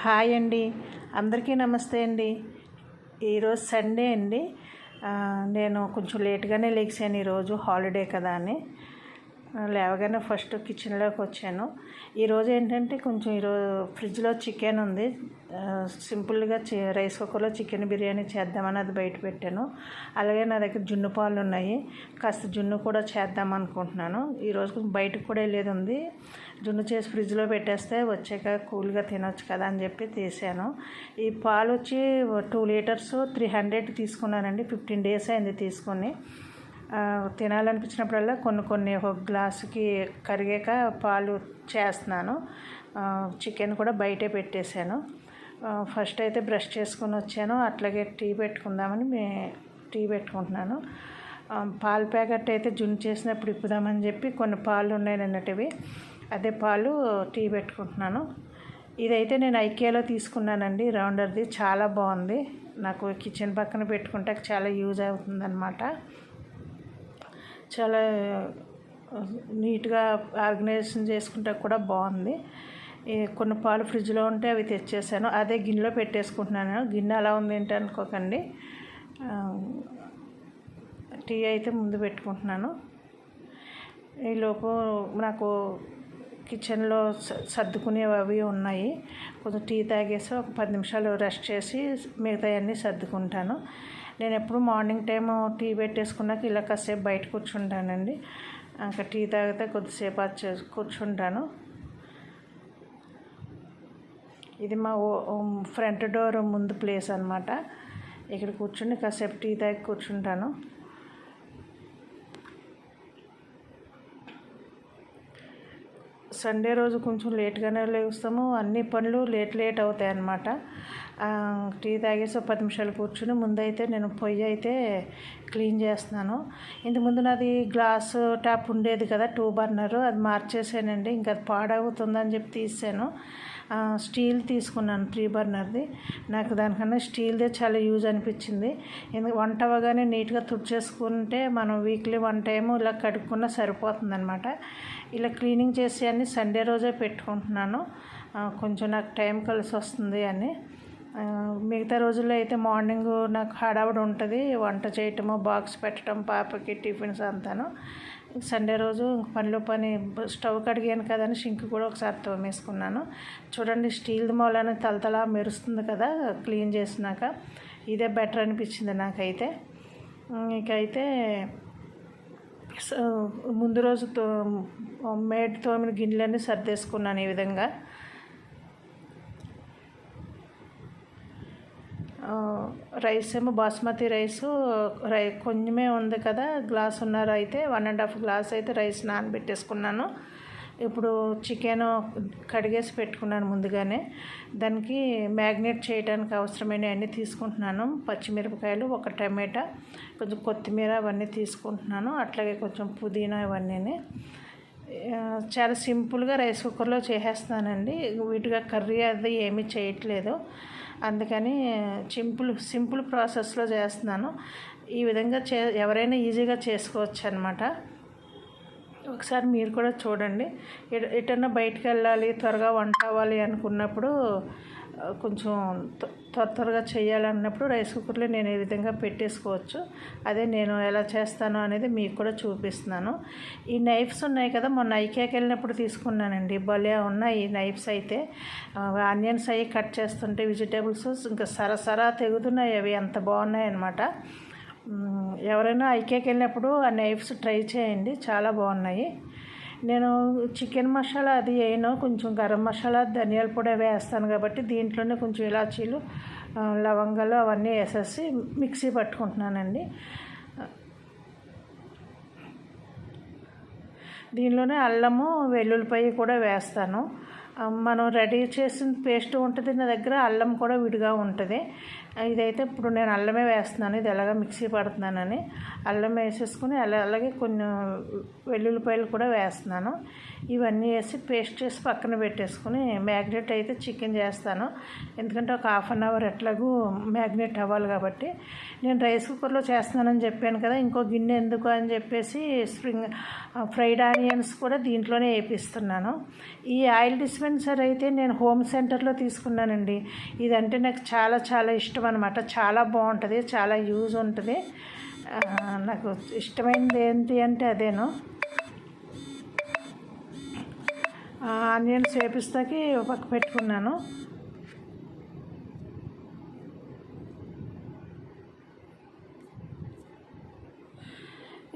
Hi అండి. అందరికీ నమస్తే అండి. ఈరోజు సండే అండి. నేను కొంచెం లేట్గానే లేచాను. ఈరోజు హాలిడే కదా అని. లేవగానే ఫస్ట్ కిచెన్లోకి వచ్చాను. ఈరోజు ఏంటంటే కొంచెం ఈరోజు ఫ్రిడ్జ్లో చికెన్ ఉంది. సింపుల్గా రైస్ కుక్కర్లో చికెన్ బిర్యానీ చేద్దామని అది బయట పెట్టాను. అలాగే నా దగ్గర జున్ను పాలు ఉన్నాయి. కాస్త జున్ను కూడా చేద్దాం అనుకుంటున్నాను. ఈరోజు కొంచెం బయటకు కూడా వెళ్ళేది ఉంది. జున్ను చేసి ఫ్రిడ్జ్లో పెట్టేస్తే వచ్చాక కూల్గా తినొచ్చు కదా అని చెప్పి తీసాను. ఈ పాలు వచ్చి టూ లీటర్స్ త్రీ హండ్రెడ్ తీసుకున్నానండి. ఫిఫ్టీన్ డేస్ అయింది తీసుకొని. తినాలనిపించినప్పుడల్లా కొన్ని కొన్ని ఒక గ్లాసుకి కరిగాక పాలు చేస్తున్నాను. చికెన్ కూడా బయటే పెట్టేశాను. ఫస్ట్ అయితే బ్రష్ చేసుకుని వచ్చాను. అట్లాగే టీ పెట్టుకుందామని మే టీ పెట్టుకుంటున్నాను. పాల ప్యాకెట్ అయితే జున్ను చేసినప్పుడు ఇప్పుదామని చెప్పి కొన్ని పాలు ఉన్నాయి నిన్నటివి. అదే పాలు టీ పెట్టుకుంటున్నాను. ఇదైతే నేను ఐకేలో తీసుకున్నానండి. రౌండర్ది. చాలా బాగుంది. నాకు కిచెన్ పక్కన పెట్టుకుంటే చాలా యూజ్ అవుతుందన్నమాట. చాలా నీట్గా ఆర్గనైజేషన్ చేసుకుంటే కూడా బాగుంది. ఈ కొన్ని పాలు ఫ్రిడ్జ్లో ఉంటే అవి తెచ్చేసాను. అదే గిన్నెలో పెట్టేసుకుంటున్నాను. గిన్నె అలా ఉంది ఏంటి అనుకోకండి. టీ అయితే ముందు పెట్టుకుంటున్నాను. ఈలోపు నాకు కిచెన్లో స- సర్దుకునేవి అవి ఉన్నాయి. కొంచెం టీ తాగేసి ఒక పది నిమిషాలు రెస్ట్ చేసి మిగతా అన్నీ సర్దుకుంటాను. నేను ఎప్పుడు మార్నింగ్ టైము టీ పెట్టేసుకున్నాక ఇలా కాసేపు బయట కూర్చుంటానండి. ఇంకా టీ తాగితే కొద్దిసేపు అది కూర్చుంటాను. ఇది మా ఫ్రంట్ డోర్ ముందు ప్లేస్ అనమాట ఇక్కడ కూర్చుని కాసేపు టీ తాగి కూర్చుంటాను. సండే రోజు కొంచెం లేట్గానే లేస్తాము. అన్ని పనులు లేట్ లేట్ అవుతాయి అన్నమాట. టీ తాగేసి ఒక పది నిమిషాలు కూర్చుని ముందైతే నేను పొయ్యి అయితే క్లీన్ చేస్తున్నాను. ఇంత ముందు నాది గ్లాస్ ట్యాప్ ఉండేది కదా టూ బర్నర్. అది మార్చేసానండి. ఇంకా అది పాడవుతుందని చెప్పి తీసాను స్టీల్ తీసుకున్నాను ప్రీ బర్నర్ది నాకు దానికన్నా స్టీల్దే చాలా యూజ్ అనిపించింది. ఎందుకు వంట అవ్వగానే నీట్గా తుడిచేసుకుంటే మనం వీక్లీ వన్ టైము ఇలా కడుక్కున్నా సరిపోతుంది అనమాట ఇలా క్లీనింగ్ చేసి అన్ని సండే రోజే పెట్టుకుంటున్నాను. కొంచెం నాకు టైం కలిసి వస్తుంది అని మిగతా రోజుల్లో అయితే మార్నింగ్ నాకు హడావుడి ఉంటుంది వంట చేయటము బాక్స్ పెట్టడం పాపకి టిఫిన్స్ అంతాను. సండే రోజు పనిలో పని స్టవ్ కడిగాను కదని షింక్ కూడా ఒకసారి తోమేసుకున్నాను. చూడండి స్టీల్ మూలని తలతలా మెరుస్తుంది కదా క్లీన్ చేసినాక. ఇదే బెటర్ అనిపించింది నాకైతే. ఇకైతే ముందు రోజు తో మేడ్ తోమిన గిన్నెలన్నీ సర్దేసుకున్నాను ఈ విధంగా. రైస్ ఏమో బాస్మతి రైస్ రై కొంచెమే ఉంది కదా గ్లాస్ ఉన్నారు అయితే వన్ అండ్ హాఫ్ గ్లాస్ అయితే రైస్ నానబెట్టేసుకున్నాను. ఇప్పుడు చికెన్ కడిగేసి పెట్టుకున్నాను ముందుగానే. దానికి మ్యాగ్నేట్ చేయడానికి అవసరమైన అన్నీ తీసుకుంటున్నాను. పచ్చిమిరపకాయలు ఒక టమాటా కొంచెం కొత్తిమీర అవన్నీ తీసుకుంటున్నాను. అట్లాగే కొంచెం పుదీనా ఇవన్నీ చాలా సింపుల్గా రైస్ కుక్కర్లో చేసేస్తున్నానండి వీటిగా కర్రీ అది ఏమీ చేయట్లేదు. అందుకని సింపుల్ సింపుల్ ప్రాసెస్లో చేస్తున్నాను. ఈ విధంగా చే ఎవరైనా ఈజీగా చేసుకోవచ్చు అనమాట ఒకసారి మీరు కూడా చూడండి. ఎటు ఎటన్నా బయటకు వెళ్ళాలి త్వరగా వంట అవ్వాలి అనుకున్నప్పుడు కొంచెం త్వర త్వరగా చేయాలన్నప్పుడు రైస్ కుక్కర్లో నేను ఈ విధంగా పెట్టేసుకోవచ్చు అదే నేను ఎలా చేస్తాను అనేది మీకు కూడా చూపిస్తున్నాను. ఈ నైఫ్స్ ఉన్నాయి కదా మొన్న ఐకేకి వెళ్ళినప్పుడు తీసుకున్నానండి. భలే ఉన్నాయి ఈ నైఫ్స్ అయితే. ఆనియన్స్ అవి కట్ చేస్తుంటే వెజిటేబుల్స్ ఇంకా సరసరా తెగుతున్నాయి అవి అంత బాగున్నాయి అన్నమాట ఎవరైనా ఐకేకి వెళ్ళినప్పుడు ఆ నైఫ్స్ ట్రై చేయండి చాలా బాగున్నాయి. నేను చికెన్ మసాలా అది వేయను. కొంచెం గరం మసాలా ధనియాల పొడి అవి వేస్తాను కాబట్టి దీంట్లోనే కొంచెం ఇలాచీలు లవంగాలు అవన్నీ వేసేసి మిక్సీ పట్టుకుంటున్నానండి. దీనిలోనే అల్లము వెల్లుల్లిపాయ కూడా వేస్తాను. మనం రెడీ చేసిన పేస్ట్ ఉంటుంది నా దగ్గర అల్లం కూడా విడిగా ఉంటుంది. ఇదైతే ఇప్పుడు నేను అల్లమే వేస్తున్నాను. ఇది ఎలాగ మిక్సీ పడుతున్నానని అల్లం వేసేసుకుని అలా అలాగే కొన్ని వెల్లుల్లిపాయలు కూడా వేస్తున్నాను. ఇవన్నీ వేసి పేస్ట్ చేసి పక్కన పెట్టేసుకుని మ్యాగ్నెట్ అయితే చికెన్ చేస్తాను. ఎందుకంటే ఒక హాఫ్ అన్ అవర్ ఎట్లాగూ మ్యాగ్నెట్ అవ్వాలి కాబట్టి. నేను రైస్ కుక్కర్లో చేస్తున్నానని చెప్పాను కదా ఇంకో గిన్నె ఎందుకు అని చెప్పేసి స్ప్రింగ్ ఫ్రైడ్ ఆనియన్స్ కూడా దీంట్లోనే వేపిస్తున్నాను. ఈ ఆయిల్ డిస్పెన్సర్ అయితే నేను హోమ్ సెంటర్లో తీసుకున్నానండి. ఇదంటే నాకు చాలా చాలా ఇష్టం అనమాట చాలా బాగుంటుంది చాలా యూజ్ ఉంటుంది. నాకు ఇష్టమైనది ఏంటి అంటే అదేను. ఆనియన్స్ వేపిస్తాకి పక్క పెట్టుకున్నాను.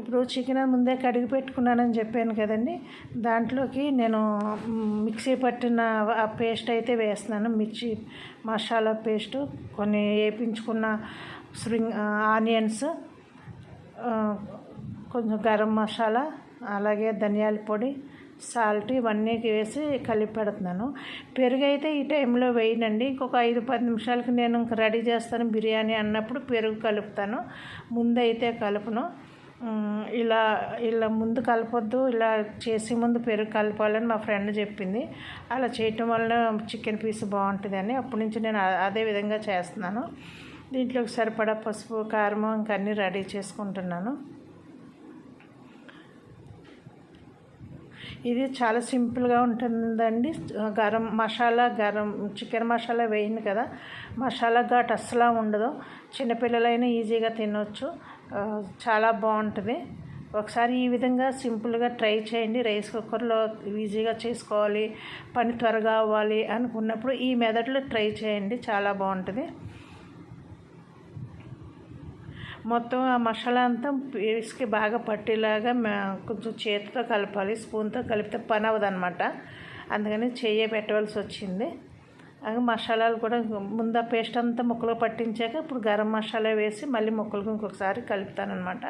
ఇప్పుడు చికెన్ ముందే కడిగి పెట్టుకున్నానని చెప్పాను కదండి. దాంట్లోకి నేను మిక్సీ పట్టిన ఆ పేస్ట్ అయితే వేస్తున్నాను. మిర్చి మసాలా పేస్ట్ కొన్ని వేపించుకున్న స్ప్రింగ్ ఆనియన్స్ కొంచెం గరం మసాలా అలాగే ధనియాల పొడి సాల్ట్ ఇవన్నీ వేసి కలిపి పెడుతున్నాను. పెరుగు అయితే ఈ టైంలో వేయనండి. ఇంకొక ఐదు పది నిమిషాలకి నేను ఇంక రెడీ చేస్తాను బిర్యానీ అన్నప్పుడు పెరుగు కలుపుతాను. ముందైతే కలుపును. ఇలా ఇలా ముందు కలపొద్దు ఇలా చేసే ముందు పెరుగు కలపాలని మా ఫ్రెండ్ చెప్పింది. అలా చేయటం వల్ల చికెన్ పీస్ బాగుంటుంది అని అప్పటి నుంచి నేను అదే విధంగా చేస్తున్నాను. దీంట్లోకి సరిపడా పసుపు కారం ఇంకా అన్నీ రెడీ చేసుకుంటున్నాను. ఇది చాలా సింపుల్గా ఉంటుందండి. గరం మసాలా గరం చికెన్ మసాలా వేయింది కదా. మసాలా ఘాట్ అస్సలు ఉండదు. చిన్నపిల్లలైనా ఈజీగా తినొచ్చు. చాలా బాగుంటుంది. ఒకసారి ఈ విధంగా సింపుల్గా ట్రై చేయండి. రైస్ కుక్కర్లో ఈజీగా చేసుకోవాలి. పని త్వరగా అవ్వాలి అనుకున్నప్పుడు ఈ మెథడ్లో ట్రై చేయండి. చాలా బాగుంటుంది. మొత్తం ఆ మసాలా అంతా పీస్కి బాగా పట్టేలాగా కొంచెం చేతితో కలపాలి. స్పూన్తో కలిపితే పని అవ్వదన్నమాట. అందుకని చెయ్యి పెట్టవలసి వచ్చింది. అలాగే మసాలాలు కూడా ముందు పేస్ట్ అంతా ముక్కలు పట్టించాక ఇప్పుడు గరం మసాలా వేసి మళ్ళీ ముక్కలకు ఇంకొకసారి కలుపుతానమాట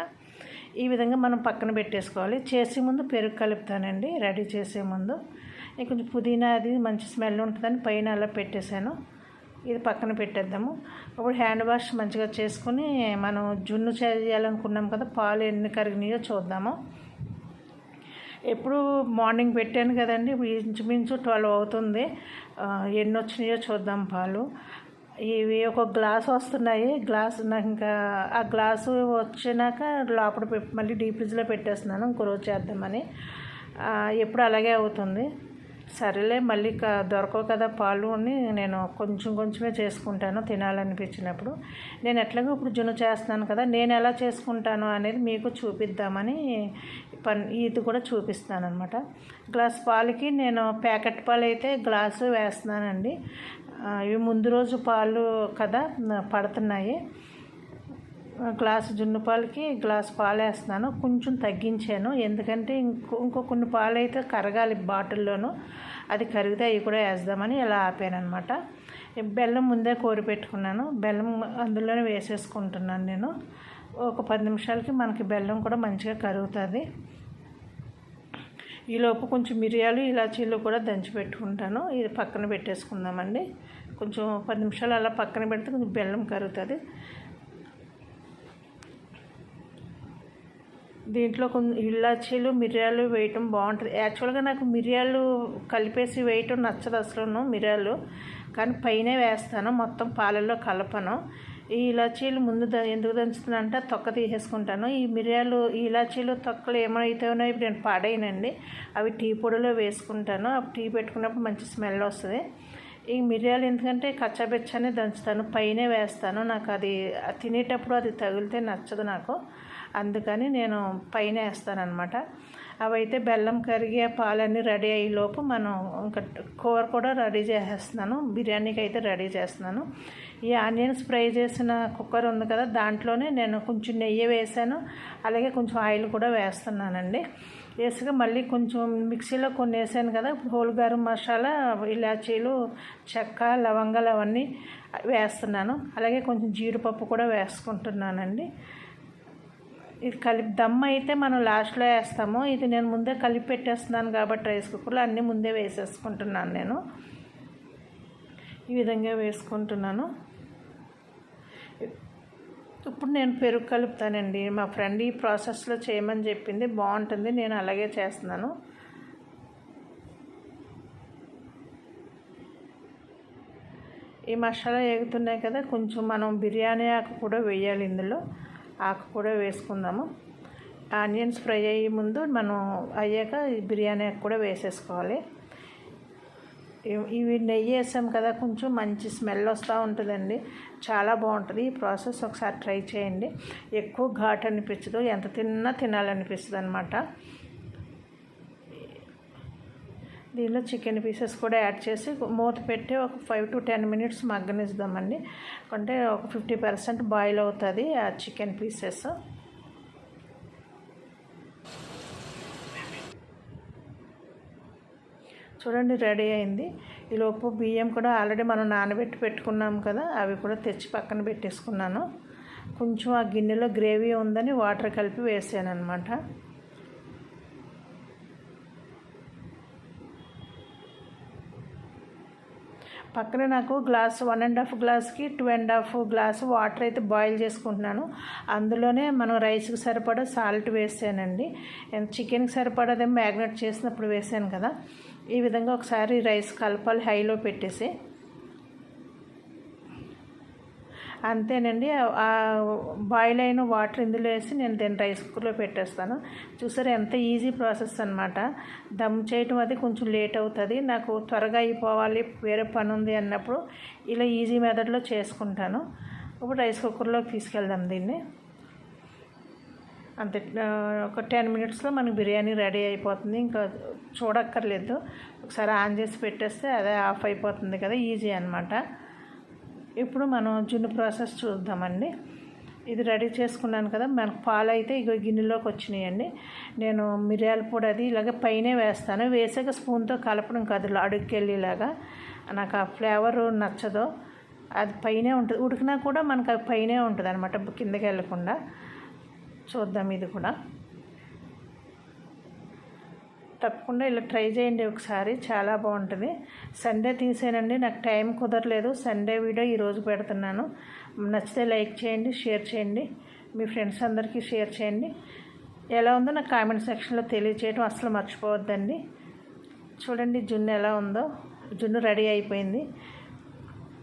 ఈ విధంగా మనం పక్కన పెట్టేసుకోవాలి. చేసే ముందు పెరుగు కలుపుతానండి రెడీ చేసే ముందు. కొంచెం పుదీనా అది మంచి స్మెల్ ఉంటుందని పైన అలా పెట్టేశాను. ఇది పక్కన పెట్టేద్దాము. ఇప్పుడు హ్యాండ్ వాష్ మంచిగా చేసుకుని మనం జున్ను చేయాలనుకున్నాం కదా పాలు ఎన్ని కరిగినాయో చూద్దాము. ఎప్పుడు మార్నింగ్ పెట్టాను కదండి ఇంచుమించు ట్వెల్వ్ అవుతుంది. ఎన్ని వచ్చినాయో చూద్దాం పాలు. ఇవి ఒక గ్లాస్ వస్తున్నాయి గ్లాస్ నాకు ఇంకా ఆ గ్లాసు వచ్చినాక లోపల మళ్ళీ డీప్ ఫ్రిడ్జ్లో పెట్టేస్తున్నాను ఇంకో రోజు చేద్దామని. ఎప్పుడు అలాగే అవుతుంది. సరేలే మళ్ళీ దొరకవు కదా పాలు అని నేను కొంచెం కొంచెమే చేసుకుంటాను తినాలనిపించినప్పుడు. నేను ఎట్లాగో ఇప్పుడు జున్ను చేస్తున్నాను కదా నేను ఎలా చేసుకుంటాను అనేది మీకు చూపిద్దామని పని ఇది కూడా చూపిస్తాను అనమాట గ్లాస్ పాలకి నేను ప్యాకెట్ పాలు అయితే గ్లాసు వేస్తున్నానండి. ఇవి ముందు రోజు పాలు కదా పడుతున్నాయి. గ్లాసు జున్ను పాలకి గ్లాస్ పాలు వేస్తున్నాను కొంచెం తగ్గించాను. ఎందుకంటే ఇంకో ఇంకో కొన్ని పాలు అయితే కరగాలి బాటిల్లోనూ. అది కరిగితే అవి కూడా వేద్దామని ఇలా ఆపాను అనమాట బెల్లం ముందే కోరి పెట్టుకున్నాను. బెల్లం అందులోనే వేసేసుకుంటున్నాను నేను. ఒక పది నిమిషాలకి మనకి బెల్లం కూడా మంచిగా కరుగుతుంది. ఈలోపు కొంచెం మిరియాలు ఇలాచీలు కూడా దంచి పెట్టుకుంటాను. ఇది పక్కన పెట్టేసుకుందామండి. కొంచెం పది నిమిషాలు అలా పక్కన పెడితే కొంచెం బెల్లం కరుగుతుంది. దీంట్లో కొన్ని ఇలాచీలు మిరియాలు వేయటం బాగుంటుంది యాక్చువల్గా నాకు మిరియాలు కలిపేసి వేయటం నచ్చదు అసలు మిరియాలు. కానీ పైన వేస్తాను మొత్తం పాలల్లో కలపను. ఈ ఇలాచీలు ముందు ద ఎందుకు అంటే తొక్క తీసేసుకుంటాను. ఈ మిరియాలు ఈ ఇలాచీలు తొక్కలు ఏమైతే ఉన్నాయో ఇప్పుడు నేను పాడైనండి అవి టీ పొడిలో వేసుకుంటాను. అవి టీ పెట్టుకున్నప్పుడు మంచి స్మెల్ వస్తుంది. ఈ మిరియాలు ఎందుకంటే కచ్చాబెచ్చానే దంచుతాను. పైనే వేస్తాను. నాకు అది తినేటప్పుడు అది తగిలితే నచ్చదు నాకు. అందుకని నేను పైన వేస్తానమాట అవైతే బెల్లం కరిగి ఆ పాలన్నీ రెడీ అయ్యేలోపు మనం ఇంకా కూర కూడా రెడీ చేసేస్తున్నాను. బిర్యానీకి అయితే రెడీ చేస్తున్నాను. ఈ ఆనియన్స్ ఫ్రై చేసిన కుక్కర్ ఉంది కదా దాంట్లోనే నేను కొంచెం నెయ్యి వేసాను. అలాగే కొంచెం ఆయిల్ కూడా వేస్తున్నానండి. వేసుగా మళ్ళీ కొంచెం మిక్సీలో కొన్ని వేసాను కదా హోల్ గరం మసాలా ఇలాచీలు చెక్క లవంగాలు అవన్నీ వేస్తున్నాను. అలాగే కొంచెం జీడిపప్పు కూడా వేసుకుంటున్నానండి. ఇది కలిపి దమ్ అయితే మనం లాస్ట్లో వేస్తాము. ఇది నేను ముందే కలిపి పెట్టేస్తున్నాను కాబట్టి రైస్ కుక్కర్లో అన్నీ ముందే వేసేసుకుంటున్నాను నేను. ఈ విధంగా వేసుకుంటున్నాను. ఇప్పుడు నేను పెరుగు కలుపుతానండి. మా ఫ్రెండ్ ఈ ప్రాసెస్లో చేయమని చెప్పింది. బాగుంటుంది. నేను అలాగే చేస్తున్నాను. ఈ మసాలా ఎగుతున్నాయి కదా కొంచెం మనం బిర్యానీ ఆకు కూడా వేయాలి ఇందులో. ఆకు కూడా వేసుకుందాము. ఆనియన్స్ ఫ్రై అయ్యే ముందు మనం అయ్యాక బిర్యానీ కూడా వేసేసుకోవాలి. ఇవి- ఇవి నెయ్యి వేసాం కదా కొంచెం మంచి స్మెల్ వస్తూ ఉంటుందండి. చాలా బాగుంటుంది. ఈ ప్రాసెస్ ఒకసారి ట్రై చేయండి. ఎక్కువ ఘాట్ అనిపించదు. ఎంత తిన్నా తినాలనిపిస్తుంది అనమాట దీనిలో చికెన్ పీసెస్ కూడా యాడ్ చేసి మూత పెట్టి ఒక ఫైవ్ టు టెన్ మినిట్స్ మగ్గనిద్దామండి. అంటే ఒక ఫిఫ్టీ పర్సెంట్ బాయిల్ అవుతుంది ఆ చికెన్ పీసెస్. చూడండి రెడీ అయింది. ఈలోపు బియ్యం కూడా ఆల్రెడీ మనం నానబెట్టి పెట్టుకున్నాం కదా అవి కూడా తెచ్చి పక్కన పెట్టేసుకున్నాను. కొంచెం ఆ గిన్నెలో గ్రేవీ ఉందని వాటర్ కలిపి వేసాను అనమాట పక్కన నాకు గ్లాస్ వన్ అండ్ హాఫ్ గ్లాస్కి two and half glass water అయితే బాయిల్ చేసుకుంటున్నాను. అందులోనే మనం రైస్కి సరిపడా సాల్ట్ వేసానండి. చికెన్కి సరిపడదే మ్యాగ్నెట్ చేసినప్పుడు వేసాను కదా. ఈ విధంగా ఒకసారి రైస్ కలపాలి హైలో పెట్టేసి. అంతేనండి. ఆ బాయిల్ అయిన వాటర్ ఇందులో వేసి నేను దీన్ని రైస్ కుక్కర్లో పెట్టేస్తాను. చూసారు ఎంత ఈజీ ప్రాసెస్ అనమాట దమ్ చేయటం అది కొంచెం లేట్ అవుతుంది. నాకు త్వరగా అయిపోవాలి వేరే పని ఉంది అన్నప్పుడు ఇలా ఈజీ మెథడ్లో చేసుకుంటాను. ఇప్పుడు రైస్ కుక్కర్లోకి తీసుకెళ్దాం దీన్ని. అంతే ఒక టెన్ మినిట్స్లో మనకి బిర్యానీ రెడీ అయిపోతుంది. ఇంకా చూడక్కర్లేదు. ఒకసారి ఆన్ చేసి పెట్టేస్తే అదే ఆఫ్ అయిపోతుంది కదా ఈజీ అనమాట ఇప్పుడు మనం జున్ను ప్రాసెస్ చూద్దామండి. ఇది రెడీ చేసుకున్నాను కదా మనకు పాలు అయితే ఇగో గిన్నెలోకి వచ్చినాయండి. నేను మిరియాల పొడి అది ఇలాగ పైనే వేస్తాను. వేసాక స్పూన్తో కలపడం కాదు అడుగుకెళ్ళేలాగా నాకు ఆ ఫ్లేవర్ నచ్చదు. అది పైనే ఉంటుంది. ఉడికినా కూడా మనకు అది పైనే ఉంటుంది అనమాట కిందకి వెళ్ళకుండా. చూద్దాం ఇది కూడా. తప్పకుండా ఇలా ట్రై చేయండి ఒకసారి. చాలా బాగుంటుంది. సండే తీసానండి. నాకు టైం కుదరలేదు. సండే వీడియో ఈరోజు పెడుతున్నాను. నచ్చితే లైక్ చేయండి షేర్ చేయండి. మీ ఫ్రెండ్స్ అందరికీ షేర్ చేయండి. ఎలా ఉందో నాకు కామెంట్ సెక్షన్లో తెలియచేయడం అసలు మర్చిపోవద్దండి. చూడండి జున్ను ఎలా ఉందో. జున్ను రెడీ అయిపోయింది.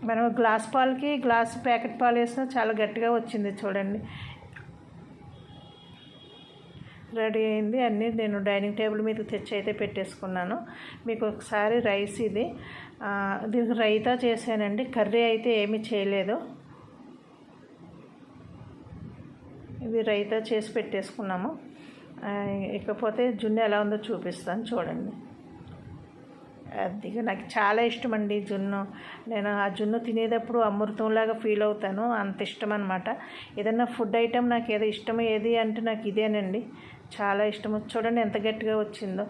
మనం గ్లాస్ పాలకి గ్లాస్ ప్యాకెట్ పాలు వేసినా చాలా గట్టిగా వచ్చింది చూడండి. రెడీ అయింది. అన్నీ నేను డైనింగ్ టేబుల్ మీద తెచ్చి అయితే పెట్టేసుకున్నాను. మీకు ఒకసారి రైస్ ఇది. దీనికి రైతా చేశానండి. కర్రీ అయితే ఏమీ చేయలేదు. ఇది రైతా చేసి పెట్టేసుకున్నాము. ఇకపోతే జున్ను ఎలా ఉందో చూపిస్తాను చూడండి. అది నాకు చాలా ఇష్టం అండి జున్ను. నేను ఆ జున్ను తినేటప్పుడు అమృతంలాగా ఫీల్ అవుతాను. అంత ఇష్టం అనమాట ఏదన్నా ఫుడ్ ఐటెం నాకు ఏదో ఇష్టం ఏది అంటే నాకు ఇదేనండి. చాలా ఇష్టం చూడండి ఎంత గట్టిగా వచ్చిందో.